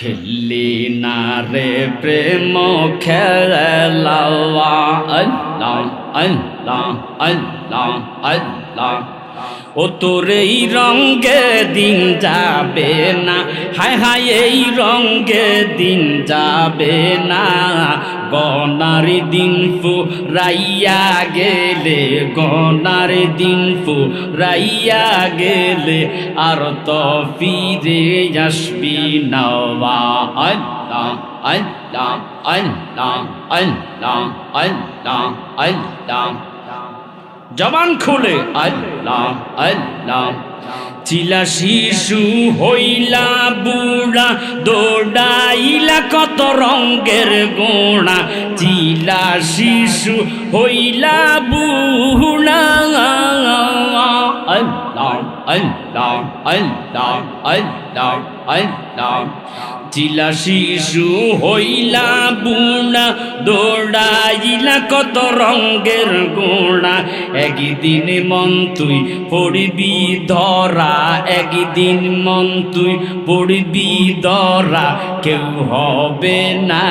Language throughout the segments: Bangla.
খেলি না রে প্রেম খেলা আল্লাহ আল্লাহ আল্লাহ আল্লাহ ও তোর এই রঙ্গে দিন যাবে না হায় হায় এই রঙ্গে দিন যাবে না গনার দিন ফু রাইয়া গেলে, গনার দিন ফু রাইয়া গেলে আর তো ফিরে আসবি নওয়া আল্লাহ আল্লাহ আল্লাহ আল্লাহ আল্লাহ। জবান খুলে, আল্লাহ আল্লাহ। চিলা শিশু হইলা বুড়া দৌড়াইলা কত রঙ্গের গোড়া। চিলা শিশু হইলা বুড়া। আল্লাহ আল্লাহ। চিলা শিশু হইলা বুড়া দৌড়াইলা কত রঙ্গের গোড়া একদিন মন তুই পড়বি ধরা, একদিন মন তুই পড়বি ধরা। কেউ হবে না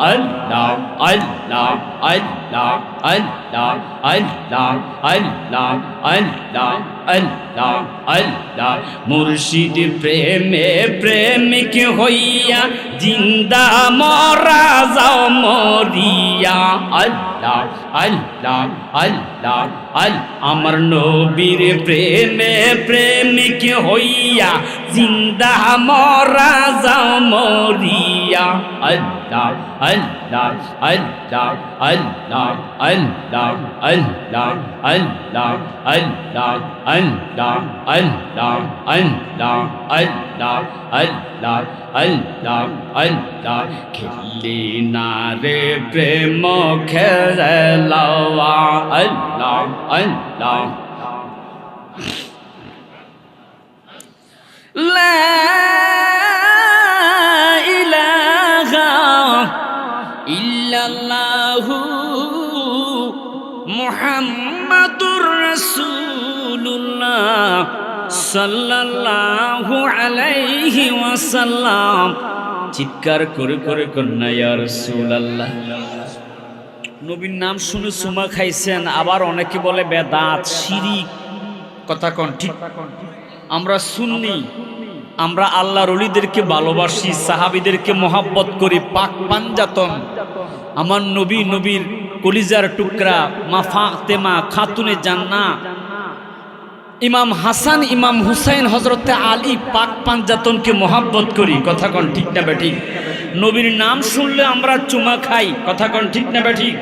আল্লাহ আল্লাহ আল্লাহ আল্লাহ আল্লাহ আল্লাহ আল্লাহ time. আল্লাহ আল্লাহ মুর্শিদ প্রেমে প্রেমিক হইয়া জিন্দা মরা যাও মরিয়া আল্লাহ আল্লাহ আল্লাহ আল আমার নবীর প্রেমে প্রেমিক হইয়া জিন্দা মরা যাও মরিয়া আল্লাহ আল্লাহ আল্লাহ আল্লাহ আল্লাহ আল্লাহ আল্লাহ আল্লাহ Allah Allah Allah Allah Allah Allah Allah খেলে না রে প্রেম খেলা Allah Allah لا إله إلا الله محمد رسول চিৎকার করে করে কন্যা নবীর নাম শুনে সুমা খাইছেন, আবার অনেকে বলে বেদাত, শিরিক। কথা কন ঠিক? আমরা শুননি আমরা আল্লাহর অলিদেরকে ভালোবাসি, সাহাবিদেরকে মহাব্বত করি, পাক পাঞ্জাতন। আমার নবী, নবীর কলিজার টুকরা মা ফাতেমা খাতুনে জান্না ইমাম হাসান, ইমাম হুসাইন হজরতে আলী পাক পাঞ্জাতনকে মহাব্বত করি। কথা কন ঠিক না ব্যাঠিক নবীর নাম শুনলে আমরা চুমা খাই। কথা কন ঠিক না বেঠিক